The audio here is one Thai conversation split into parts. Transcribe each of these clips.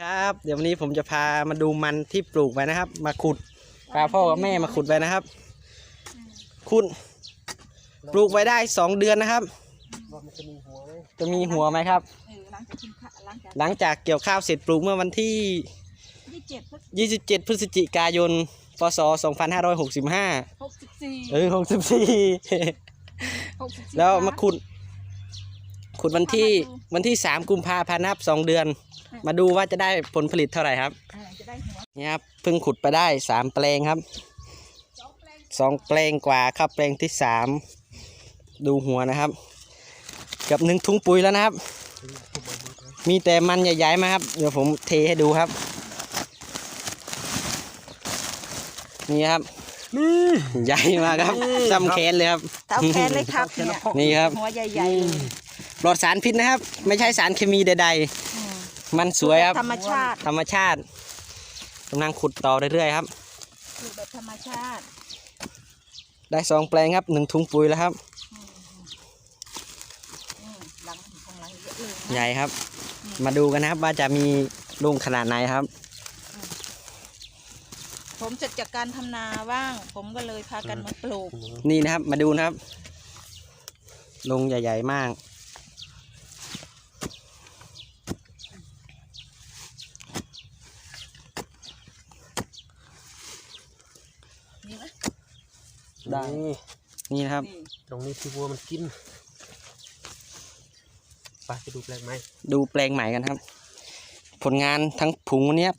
ครับ เดี๋ยววันนี้ผมจะพามาดูมันที่ปลูกไว้นะครับ มาขุดพาพ่อกับแม่มาขุดไว้นะครับคุณปลูกไว้ได้สองเดือนนะครับว่ามันจะมีหัวไหมจะมีหัวไหมครับเออหลังจากกินข้าวหลังจากหลังจากเกี่ยวข้าวเสร็จปลูกเมื่อวันที่ที่เจ็ดพฤษ27 พฤศจิกายน พศ 2565หกสิบสี่เออ64หกสิบสี่แล้วมาขุด ขุดวันที่วันที่ 3 กุมภาพันธ์นับ2เดือน มาดูว่าจะได้ผลผลิตเท่าไหร่ครับเออจะได้หัวนี่ครับเพิ่งขุดไปได้3แปลงครับสองแปลงสองแปลงกว่าครับแปลงที่สามดูหัวนะครับเกับหนึ่งถุงปุ๋ยแล้วนะครับ มีแต่มันใหญ่ๆมาครับ เดี๋ยวผมเทให้ดูครับ นี่ครับนี่ใหญ่มากครับซ้ำแขนเลยครับเท้าแขนเลยครับเนี่ยนี่ครับหัวใหญ่ๆเลยปลอดสารพิษนะครับ ไม่ใช่สารเคมีใดอืมๆ มันสวยครับ ธรรมชาติธรรมชาติกำลังขุดต่อเรื่อยๆครับ คือแบบธรรมชาติ ได้สองแปลงครับหนึ่งถุงปุ๋ยแล้วครับ อืมหลังของหลังเยอะเลยใหญ่ครับ มาดูกันนะครับว่าจะมีลุงขนาดไหนครับ ผมเสร็จจากการทำนาว่าง ผมก็เลยพากันมาปลูก นี่นะครับ มาดูนะครับลงใหญ่ ๆ มาก นี่ไหม ได้นี่นะครับ นี่ตรงนี้ที่วัวมันกินไปไปดูแปลงไหมดูแปลงใหม่กันครับ ผลงานทั้งผุงวันนี้ครับ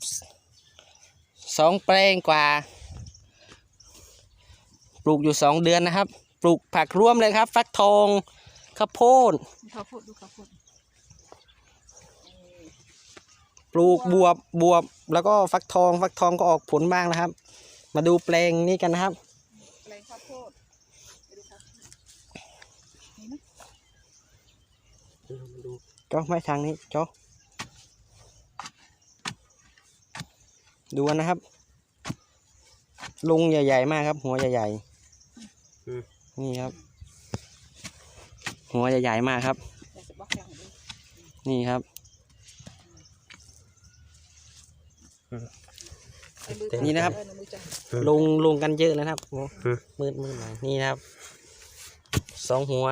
สองแปลงกว่า ปลูกอยู่สองเดือนนะครับ ปลูกผักร่วมเลยครับ ฟักทองข้าวโพดเขาพูดดูเขาพูดปลูกบวบบวบแล้วก็ฟักทอง ฟักทองก็ออกผลบ้างนะครับ มาดูแปลงนี้กันนะครับแปลง ข้าวโพดไปดูครับนี่นะเดี๋ยวเรามาดูก็ไม่ทางนี้จอดูกันนะครับ ลุงใหญ่ๆมากครับ หัวใหญ่อืมๆนี่ครับ หัวใหญ่ๆมากครับเดี๋ยวจะบอกหลังดูนี่ครับไปดู นี่นะครับเออมือจับ ลงลงกันเยอะแล้วนะครับโอ้อืมมืดมืดหน่อยนี่นะครับสองหัว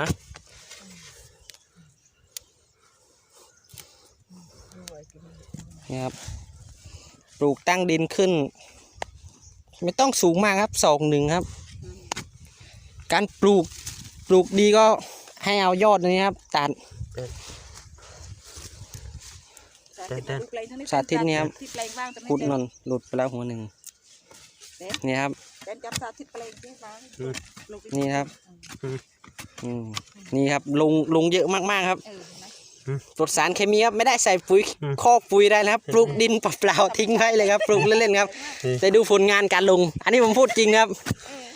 นี่ครับปลูกตั้งดินขึ้น ไม่ต้องสูงมากครับศอกหนึ่งครับ การปลูกปลูกดีก็ให้เอายอดนี้ครับ ตัด สาธิตดูแปลงทั้งนี้สาธิตเนี่ยครับที่แปลงบ้างแต่ไม่พุดเต็มนนหลุดไปแล้วหัวหนึ่งเต็มนี่ครับเป็นจับสาธิตแปลงที่บ้างปลูกนี่ครับ อืมนี่ครับลงลงเยอะมากๆครับเออเห็นไหมปลดสารเคมีครับไม่ได้ใส่ปุ๋ยคอกปุ๋ยได้นะครับ ปลูกดินเปล่าๆทิ้งไว้เลยครับ ปลูกเล่นๆครับ แต่ดูผลงานการลง อันนี้ผมพูดจริงครับ เออ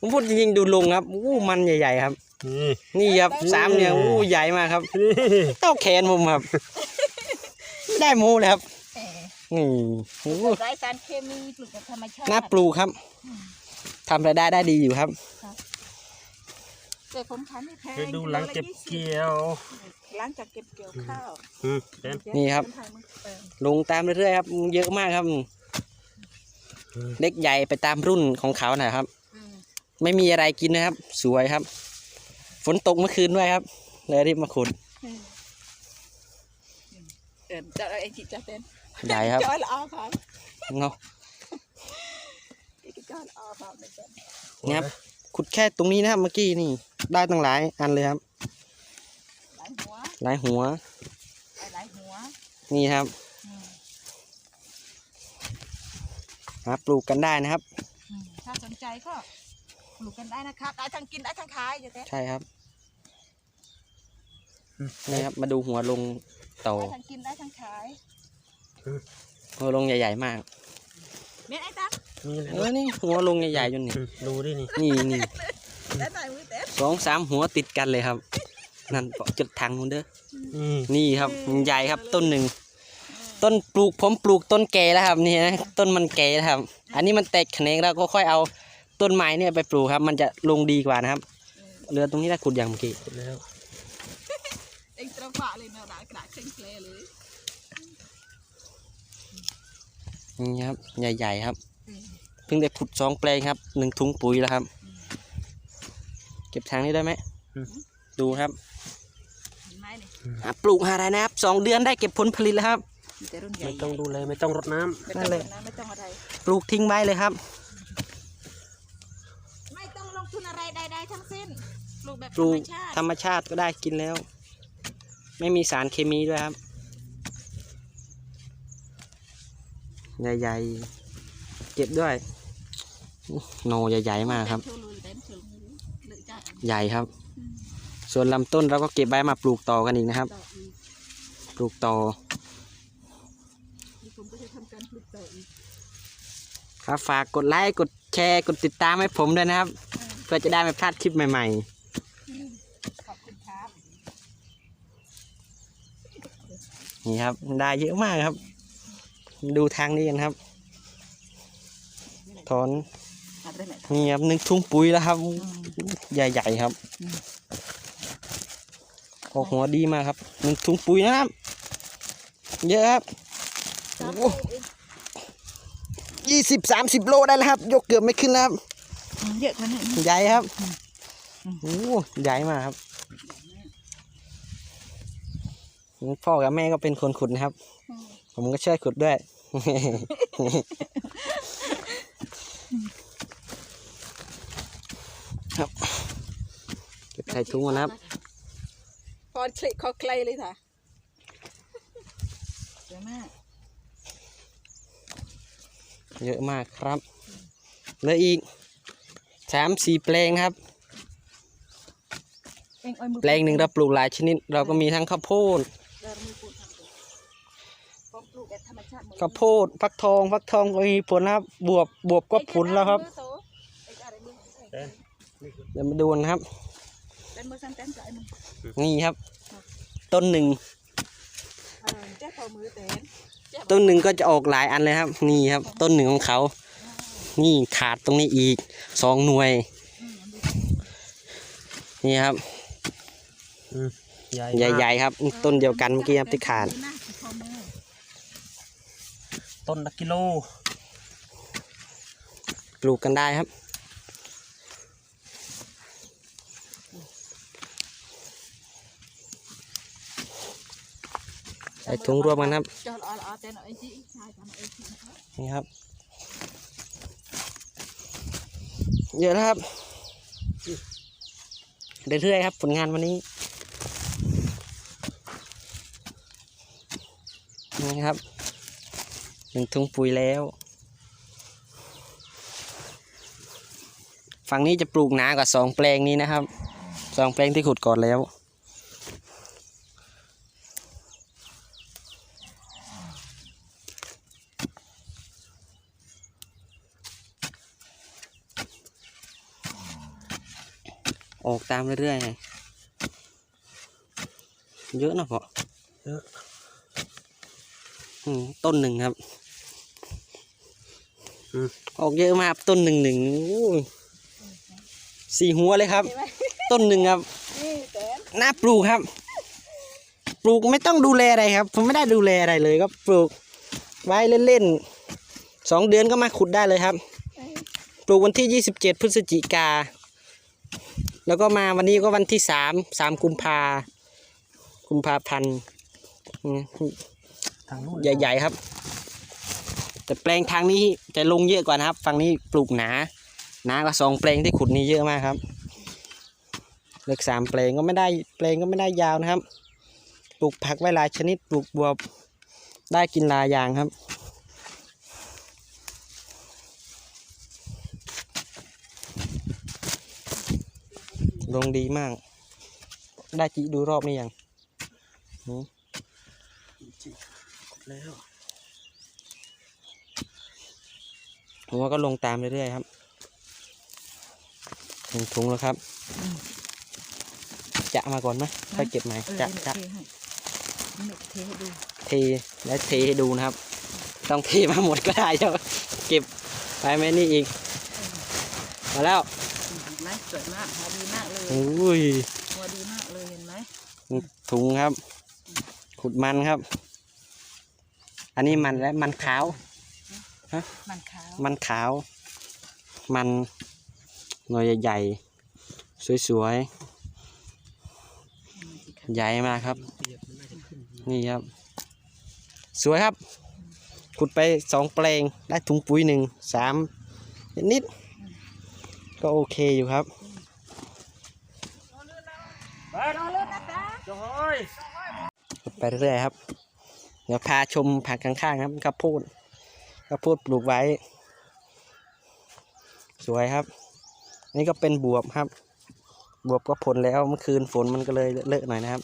ผมพูดจริงๆดูลงครับอู้มันใหญ่ๆครับ นี่นี่ครับสามเนี่ยอู้ใหญ่มากครับนี่เต้าแขนผมครับ ไม่ได้โมูเลยครับเออนี่โอ้ไร้สารเคมีปลูกแบบธรรมชาติน่าปลูกครับทำรายได้ได้ดีอยู่ครับแต่ผมขายไม่แพงไปดูหลังเก็บเกี่ยว หลังจากเก็บเกี่ยวข้าวอืมเต้นนี่ครับผมขายมันเออลงตามเรื่อยๆครับ เยอะมากครับ เล็กใหญ่ไปตามรุ่นของเขานะครับอืมไม่มีอะไรกินนะครับ สวยครับ ฝนตกเมื่อคืนด้วยครับ เลยรีบมาขุด เออจะไอ้ที่จะเต้นใหญ่ครับจอยละอ้อครับเนาะอีกจอยละอ้อครับไม่เป็นนี่ครับขุดแค่ตรงนี้นะครับเมื่อกี้นี่ ได้ตั้งหลายอันเลยครับ หลายหัวหลายหัวหลายหลายหัว นี่ครับอืมหาปลูกกันได้นะครับอืมถ้าสนใจก็ปลูกกันได้นะครับได้ทั้งกินได้ทั้งขายจะเต้นใช่ครับนี่ครับ มาดูหัวลง โตได้ทั้งกินได้ทั้งขายหัวลงใหญ่ๆมากเม็ดไอ้ตั๊กมีอะไรเออนี่หัวลงใหญ่ๆจนนี่อืมดูดินี่นี่นี่ได้ใส่มือเต้นสองสามหัวติดกันเลยครับ นั่นเปาะจุดทางนู้นเด้ออืมนี่ครับใหญ่ครับต้นหนึ่งต้นปลูกผมปลูกต้นแก่แล้วครับนี่นะต้นมันแก่แล้วครับ อันนี้มันแตกแขนงแล้วก็ค่อยเอาต้นไม้เนี่ยไปปลูกครับ มันจะลงดีกว่านะครับเรือตรงนี้ถ้าขุดอย่างเมื่อกี้เสร็จแล้วเอ็งตระ ฝะเลยเนาะได้กระดาษเชิงเพลเลยนี่ครับ ใหญ่ๆครับ เพิ่งได้ผุดสองแปลงครับหนึ่งถุงปุ๋ยแล้วครับ เก็บทางนี้ได้ไหม ดูครับเห็นไหมนี่อะปลูกหาอะไรนะครับสองเดือนได้เก็บผลผลิตแล้วครับมีแต่รุ่นใหญ่ไม่ต้องดูแลไม่ต้องรดน้ำไม่นั่ต้อนงเลยนะไม่ต้องอะไรปลูกทิ้งไว้เลยครับ ไม่ต้องลงทุนอะไรใดๆทั้งสิ้น ปลูกแบบปธรลูรมกชาติธรรมชาติก็ได้กินแล้ว ไม่มีสารเคมีด้วยครับ ใหญ่ๆ เก็บด้วย โนใหญ่ๆมากครับ ใหญ่ครับ ส่วนลำต้นเราก็เก็บไว้มาปลูกต่อกันอีกนะครับ ปลูกต่อนี่ผมก็จะทำการปลูกต่ออีกครับฝากกดไลค์กดแชร์กดติดตามให้ผมด้วยนะครับ เพื่อจะได้ไม่พลาดคลิปใหม่ขอบคุณครับ ๆ นี่ครับ ได้เยอะมากครับ ดูทางนี้กันครับ ถอนเอาไปไหนนี่ครับหนึ่งถุงปุ๋ยแล้วครับ ใหญ่ๆครับออกหัวดีมากครับหนึ่งถุงปุ๋ยนะครับ เยอะครับโอ้ยี่สิบสามสิบโลได้แล้วครับ ยกเกือบไม่ขึ้นแล้วครับ เยอะขนาดนี้ใหญ่ครับโอ้ใหญ่มากครับ พ่อกับแม่ก็เป็นคนขุดนะครับ ผมก็ช่วยขุดด้วย ครับเก็บใส่ถุงก่อนนะครับพอคลิกเขาใกล้เลยค่ะเยอะมาก เยอะมากครับเหลืออีกสามสี่แปลงครับเองเอามือแปลงหนึ่งเราปลูกหลายชนิด เราก็มีทั้งข้าวโพด เดินมือปูทำเลยผมปลูกแบบธรรมชาติหมดเลยข้าวโพดฟักทองฟักทองก็มีผลนะครับ บวบบวบก็ผลแล้วครับเอ๊ะนี่คือเดี๋ยวมาดูนะครับเป็นมือสั้นเต้นใจมึงนี่ครับ ต้นหนึ่งเออเจ้าพอมือเต้นต้นหนึ่งก็จะออกหลายอันเลยครับ นี่ครับ ต้นหนึ่งของเขา นี่ขาดตรงนี้อีกสองหน่วย นี่ครับอืม ใหญ่ใหญ่มากๆครับ ต้นเดียวกันเมื่อกี้ครับที่ขาดหน้าที่พอมือต้นละกิโล ปลูกกันได้ครับ ใส่ถุงรวมกันครับเจ้าเอาเอาแต่หน่อยสิใช่ทำเองสินี่ครับ เยอะแล้วครับ เรื่อยๆครับ ผลงานวันนี้ นี่ครับหนึ่งถุงปุ๋ยแล้ว ฝั่งนี้จะปลูกหนากว่าสองแปลงนี้นะครับสองแปลงที่ขุดก่อนแล้วออกตามเรื่อยๆเยอะนะพ่อเยอะ ต้นหนึ่งครับอืมออกเยอะมากครับต้นหนึ่งหนึ่งโอ้ยสี่หัวเลยครับ ต้นหนึ่งครับนี่เต้นน่าปลูกครับ ปลูกไม่ต้องดูแลอะไรครับ ผมไม่ได้ดูแลอะไรเลย ก็ปลูกไว้เล่นๆสองเดือนก็มาขุดได้เลยครับ ปลูกวันที่ยี่สิบเจ็ดพฤศจิกา แล้วก็มาวันนี้ก็วันที่สามสามกุมภากุมภาพันธ์อืม ทางนู้นใหญ่ ๆ ครับ แต่แปลงทางนี้จะลงเยอะกว่านะครับ ฝั่งนี้ปลูกหนาหนากว่าสองแปลงที่ขุดนี้เยอะมากครับเลือกสามแปลงก็ไม่ได้แปลงก็ไม่ได้ยาวนะครับ ปลูกผักไว้หลายชนิดปลูกบวบได้กินหลายอย่างครับลงดีมาก ได้จิดูรอบนี้ยัง แล้ว ผมว่าก็ลงตามเรื่อยๆครับหนึ่งถุงแล้วครับ จะมาก่อนไหมค่อยเก็บใหม่เออจะเดี๋ยวจะเทให้เดี๋ยวเทให้ดูเทและเทให้ดูนะครับ ต้องเทมาหมดก็ได้จะเก็บไปไหมนี่อีกมาแล้วเห็นไหมสวยมากหัวดีมากเลยอุ้ยหัวดีมากเลยเห็นไหมถุงครับ ขุดมันครับ อันนี้มันและมันขาวฮะมันขาว มันขาว มันหน่วยใหญ่ๆ สวยๆ ใหญ่มากครับ นี่ครับ สวยครับ ขุดไปสองแปลงได้ถุงปุ๋ยหนึ่งสามนิดๆก็โอเคอยู่ครับรอเลื่อนนะจ๊ะจอยไปเรื่อยๆครับ เดี๋ยวพาชมผักข้างๆครับข้าวโพดข้าวโพดปลูกไว้ สวยครับ นี่ก็เป็นบวบครับ บวบก็ผลแล้วเมื่อคืนฝนมันก็เลยเลอะหน่อยนะครับ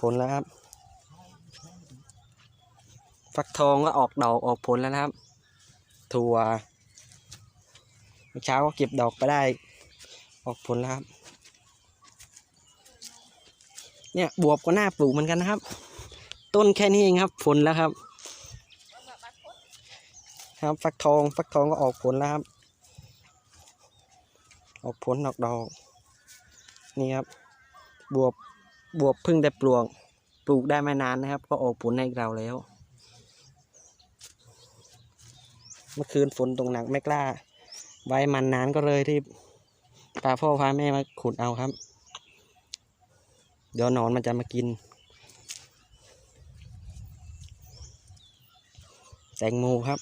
ผลแล้วครับ ฟักทองก็ออกดอกออกผลแล้วนะครับ ถั่วเมื่อเช้าก็เก็บดอกไปได้ ออกผลแล้วครับ เนี่ยบวบก็น่าปลูกเหมือนกันนะครับ ต้นแค่นี้เองครับ ผลแล้วครับ ครับฟักทองฟักทองก็ออกผลแล้วครับ ออกผลออกดอก นี่ครับ บวบบวบพึ่งได้ปลวก ปลูกได้ไม่นานนะครับ ก็ออกผลให้เราแล้ว เมื่อคืนฝนตกหนักไม่กล้า ไว้มันนานก็เลยรีบพาพ่อพาแม่มาขุดเอาครับ เดี๋ยวนอนมันจะมากิน แตงโมครับ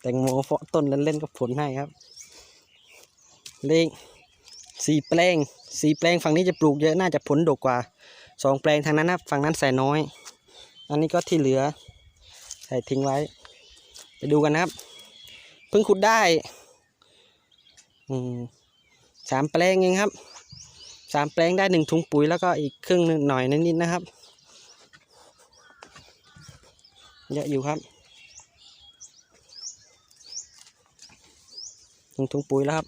แตงโมเพาะต้นเล่นๆก็ผลให้ครับ เลขสี่แปลงสี่แปลงฝั่งนี้จะปลูกเยอะน่าจะผลดกกว่าสองแปลงทางนั้นนะฝั่งนั้นใส่น้อย อันนี้ก็ที่เหลือ ใส่ทิ้งไว้ ไปดูกันนะครับ เพิ่งขุดได้สามแปลงเองครับสามแปลงได้หนึ่งถุงปุ๋ยแล้วก็อีกครึ่งหนึ่งหน่อยนิดๆนะครับ เยอะอยู่ครับ หนึ่งถุงปุ๋ยแล้วครับ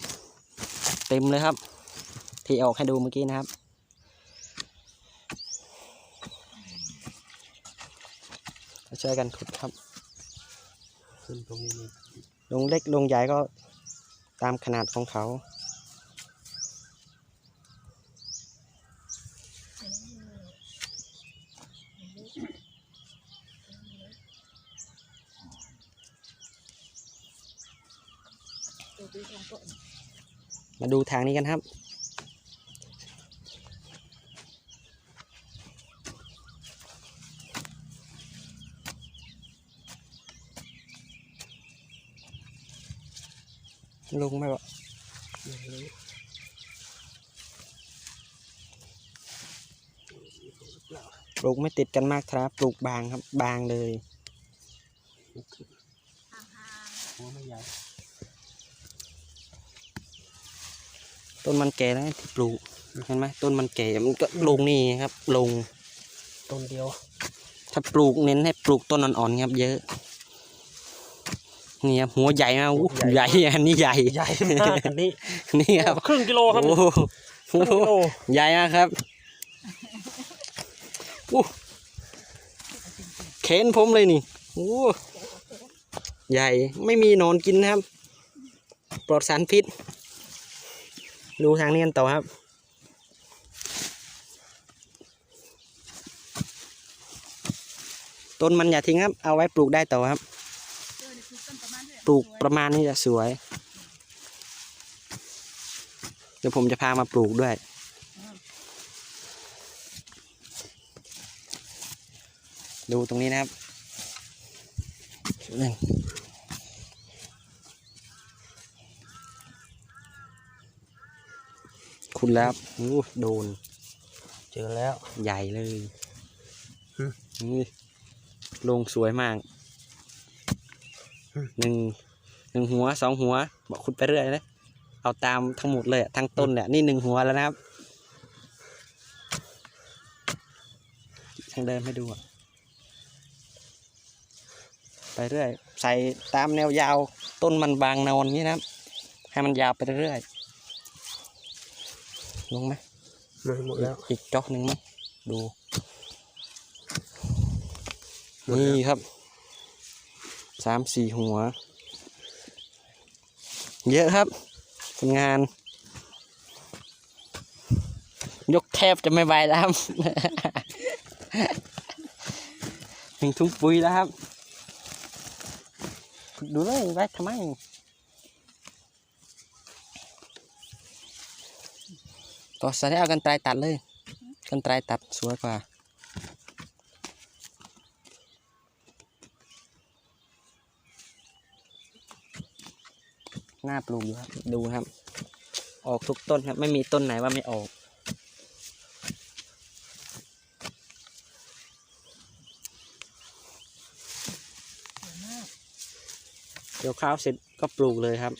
เต็มเลยครับ ที่ออกให้ดูเมื่อกี้นะครับช่วยกันขุดครับขึ้นตรงนี้นี่ลงเล็กลงใหญ่ก็ตามขนาดของเขา มาดูทางนี้กันครับ ลงไหมวะปลูกไม่ติดกันมากครับ ปลูกบางครับ บางเลยหัวไม่ใหญ่ ต้นมันแก่แล้วที่ปลูกเห็นไหมต้นมันแก่มันก็ลงนี่ครับ ลงต้นเดียว ถ้าปลูกเน้นให้ปลูกต้นอ่อนๆครับ เยอะนี่ครับหัวใหญ่มากอู้ใหญ่อันนี้ใหญ่ใหญ่มากอันนี้นี่ครับครึ่งกิโลครับโอ้โหครึ่งกิโลใหญ่มากครับอู้เข็นผมเลยนี่โอ้ใหญ่ไม่มีหนอนกินนะครับ ปลอดสารพิษ ดูทางนี้กันต่อครับ ต้นมันอย่าทิ้งครับ เอาไว้ปลูกได้ต่อครับ ปลูกประมาณนี้จะสวย เดี๋ยวผมจะพามาปลูกด้วยดูตรงนี้นะครับนี่ คุณแล้วอู้โดน เจอแล้ว ใหญ่เลยอืมนี่ลงสวยมากอืมหนึ่งหนึ่งหัวสองหัว บอกคุณไปเรื่อยเลยเอาตามทั้งหมดเลยอะทั้งต้นเนี่ยนี่หนึ่งหัวแล้วนะครับทางเดินให้ดูอะไปเรื่อย ใส่ตามแนวยาวต้นมันบางนอนอย่างนี้นะครับให้มันยาวไปเรื่อย ลงไหมมาหมดแล้วอีกจอกหนึ่งไหมดูนี่ครับสามสี่หัว เยอะครับผลงาน ยกแทบจะไม่ไหวแล้วครับหนึ่งทุ่งปุ๋ยแล้วครับขุดดูเลยไว้ทำไม ก็ใส่เอากันไตรตัดเลย กันไตรตัดสวยกว่า หน้าปลูกอยู่ครับ ดูครับ ออกทุกต้นครับ ไม่มีต้นไหนว่าไม่ออกเกี่ยวข้าวเสร็จก็ปลูกเลยครับ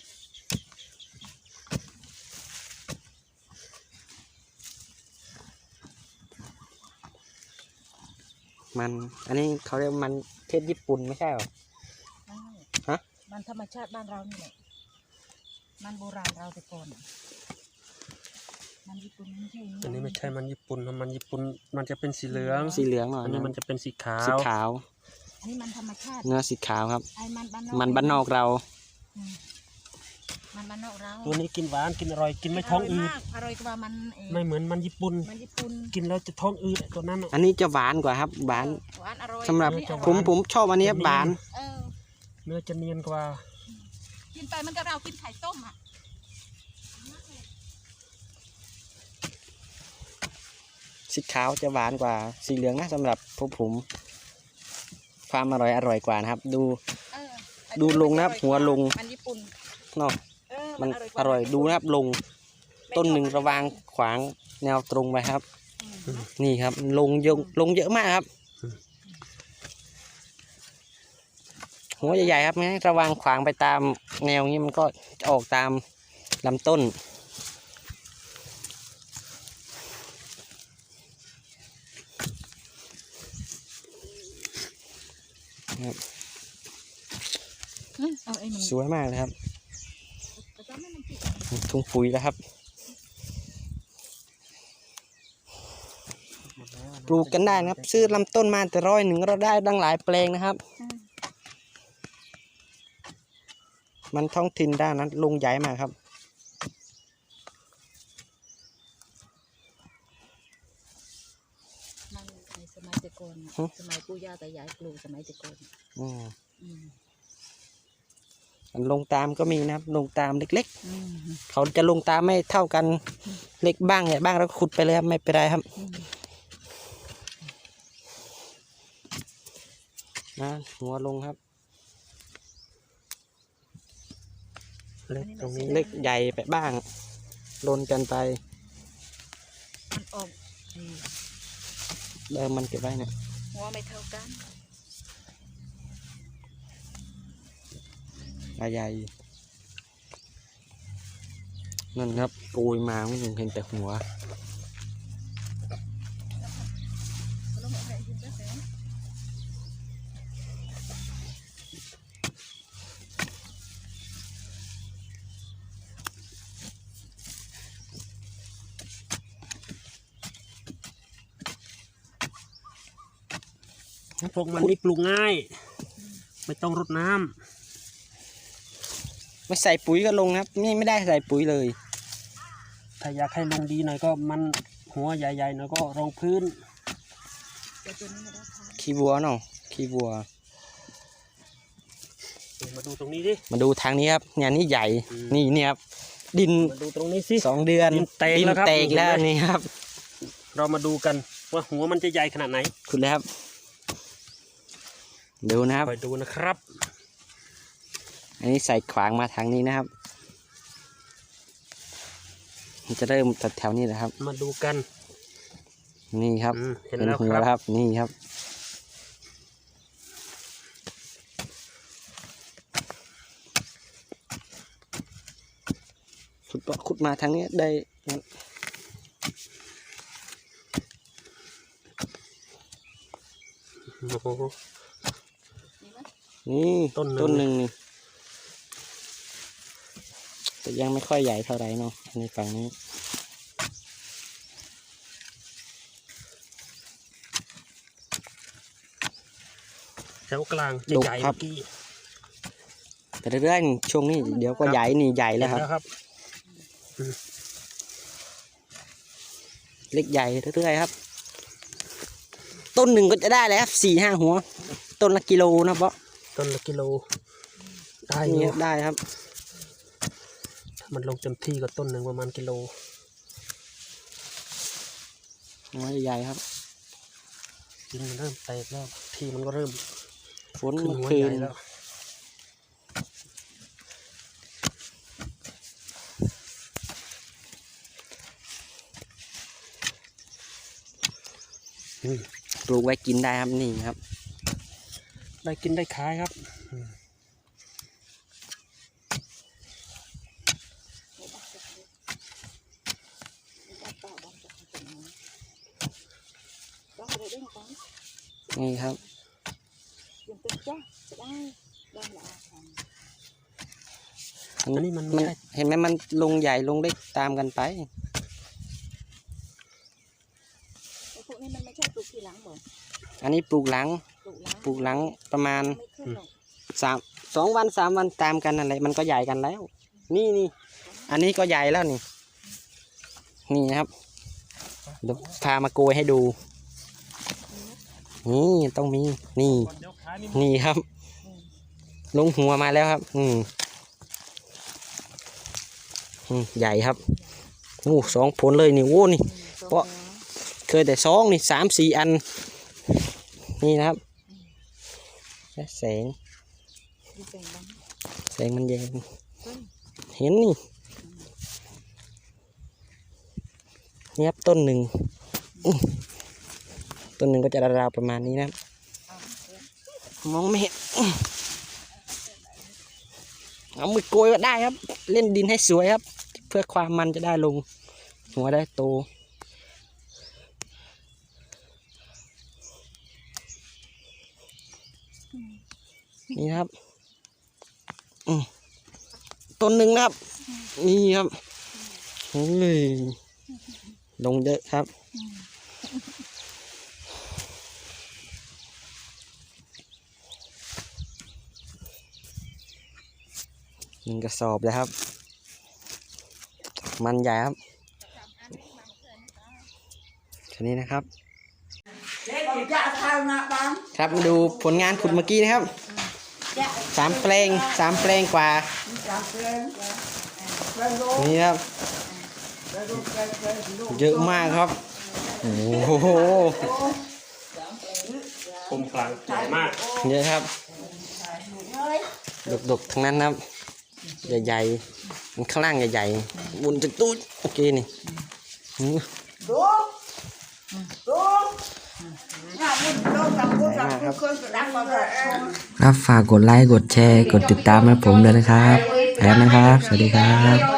มัน อันนี้เขาเรียกมันเทศญี่ปุ่นไม่ใช่หรอใช่ฮะ มันธรรมชาติบ้านเรานี่แหละมันโบราณเราแต่ก่อนอะมันญี่ปุ่นไม่ใช่อันนี้ไม่ใช่มันญี่ปุ่นนะมันญี่ปุ่นมันจะเป็นสีเหลือง สีเหลืองหน่อยอันนี้นะมันจะเป็นสีขาสีวขาว อันนี้มันธรรมชาติเนื้อสีขาวครับ ไอ้มันบ้านนอกมันบ้านนอกเรา อืม มันบ้านนอกเราตัวนี้กินหวานกินอร่อยกินไม่ท้องอืดร่ยมากอร่อยกว่ามันเองไม่เหมือนมันญี่ปุ่นมันญี่ปุ่นกินแล้วจะท้องอืดไอ้ตัวนั้นน่ะอันนี้จะหวานกว่าครับหวานหวานอร่อยสำหรับอันนี้อผมอยผมชอบอันนี้ครับหวานเออเนื้อจะเนียนกว่า กินไปมันก็เรากินไข่ต้มอะสีขาวจะหวานกว่าสีเหลืองนะสำหรับพวกผมความอร่อยอร่อยกว่านะครับ ดูเออดูลงนะครับหัวลงมันญี่ปุ่น เนาะเออมันกว่าอร่อยดูนะครับลงไม่ต้นหนึ่งชอบระวางขวางแนวตรงไปครับอืมนี่ครับลงเยอะลงเยอะมากครับหัวใหญ่ๆครับนะระวางขวางไปตามแนวนี้มันก็จะออกตามลำต้นอืมเอาไอ้หนึ่งสวยมากเลยครับ เอาจารย์ให้มันติด ทุ่งปุ๋ยแล้วครับ ปลูกกันได้นะครับ ซื้อลำต้นมาแต่ร้อยหนึ่งเราได้ดังหลายแปลงนะครับอืมมันท้องถิ่นด้านนั้นลงใหญ่มากครับมันในสมัยแต่ก่อนน่ะฮะสมัยปู่ย่าตายายปลูกสมัยแต่ก่อนอืมอื มอันลงตามก็มีนะครับ ลงตามเล็กอืมๆเขาจะลงตามไม่เท่ากันเล็กบ้างใหญ่บ้างแล้วก็ขุดไปเลยครับไม่เป็นไรครับอืมนะหัวลงครับเล็กตรงนี้เล็กใหญ่ไปบ้างลนกันไปมันออกดีเดิมมันเก็บไว้เนี่ยหัวไม่เท่ากัน ใหญ่นั่นครับโกยมาไม่เห็นเห็นแต่หัวพวกมันนี่ปลูกง่าย ไม่ต้องรดน้ำ ไม่ใส่ปุ๋ยก็ลงครับ นี่ไม่ได้ใส่ปุ๋ยเลย ถ้าอยากให้ลงดีหน่อยก็มันหัวใหญ่ๆหน่อยก็รองพื้นเดี๋ยวตัวนี้ไม่ได้ทานขี้วัวเนาะขี้วัว มาดูตรงนี้ดิ มาดูทางนี้ครับเนี่ยนี่ใหญ่อืมนี่เนี่ยครับดินมาดูตรงนี้สิสองเดือนดินแตกแล้วครับแตกแล้วเห็นไหมนี่ครับ เรามาดูกันว่าหัวมันจะใหญ่ขนาดไหนคุณแล้วครับ ดูนะครับคอยดูนะครับ อันนี้ใส่ขวางมาทางนี้นะครับมันจะเริ่มจากแถวนี้แหละครับ มาดูกัน นี่ครับอืมเห็นเป็นแล้วหัวครับครับ นี่ครับ ขุดมาขุดมาทางนี้ได้งั้นโอ้โหนี่ไหมนี่ต้นหนึ่งต้นหนึ่งนี่ แต่ยังไม่ค่อยใหญ่เท่าไหร่เนาะในฝั่งนี้แถวกลางจะใหญ่เมื่อกี้แต่เรื่อยๆช่วงนี้เดี๋ยวก็ครับใหญ่นี่ใหญ่แล้วครับเห็นครับ เล็กใหญ่เรื่อยๆครับ ต้นหนึ่งก็จะได้แล้วครับสี่ห้าหัว ต้นละกิโลนะเพาะต้นละกิโล ได้อนี่ยู่ได้ครับถ้า มันลงเต็มที่ก็ต้นหนึ่งประมาณกิโลหัวใหญ่ๆครับดินมันเริ่มแตกแล้วที่มันก็เริ่มฝนขึ้นเมื่อหัวคืใหญ่นแล้วอืมปลูกไว้กินได้ครับนี่ครับ ได้กินได้ขายครับ นี่ครับ dùng tinh chắc sẽ đây đang là thằng อันนี้มันมันไม่ใช่เห็นไหมมันลงใหญ่ลงเล็กตามกันไป cái phụ này mình mới chắc tụt thì lắng rồi อันนี้ปลูกหลัง tụt lắng ปลูกหลังประมาณ mới khơi rồi สามสองวันสามวันตามกันอะไรมันก็ใหญ่กันแล้ว นี่นี่อันนี้ก็ใหญ่แล้วนี่ นี่นะครับเดี๋ยวพามาโกยให้ดู นี่ต้องมีนี่ นี่ครับ ลงหัวมาแล้วครับ อืมอืมใหญ่ครับโอ้สองผลเลยนี่โอ้นี่ Rồi, Bỏ. เคยแต่สองนี่สามสี่อัน นี่นะครับแสงแสงมันแยงเห็นนี่นี่ครับต้นหนึ่ง ต้นหนึ่งก็จะราวๆประมาณนี้นะครับมองไม่เห็นเอามือโกยก็ได้ครับ เล่นดินให้สวยครับ เพื่อความมันจะได้ลง หัวได้โตนี่ครับต้นหนึ่งนะครับ นี่ครับเฮ้ยลงเยอะครับ หนึ่งกระสอบเลยครับ มันใหญ่ครับแค่นี้นะครับ ครับมาดูผลงานขุดเมื่อกี้นะครับสามแปลงสามแปลงกว่านี่ครับ เยอะมากครับ โอ้โหคมกลางใหญ่มาก เยอะครับดกๆทั้งนั้นครับ ใหญ่ๆมันข้างล่างใหญ่ๆบุญจากตู้โอเคนี่อืมครับฝากกดไลค์กดแชร์กดติดตามให้ผมเลยนะครับแอมนะครับ สวัสดีครับ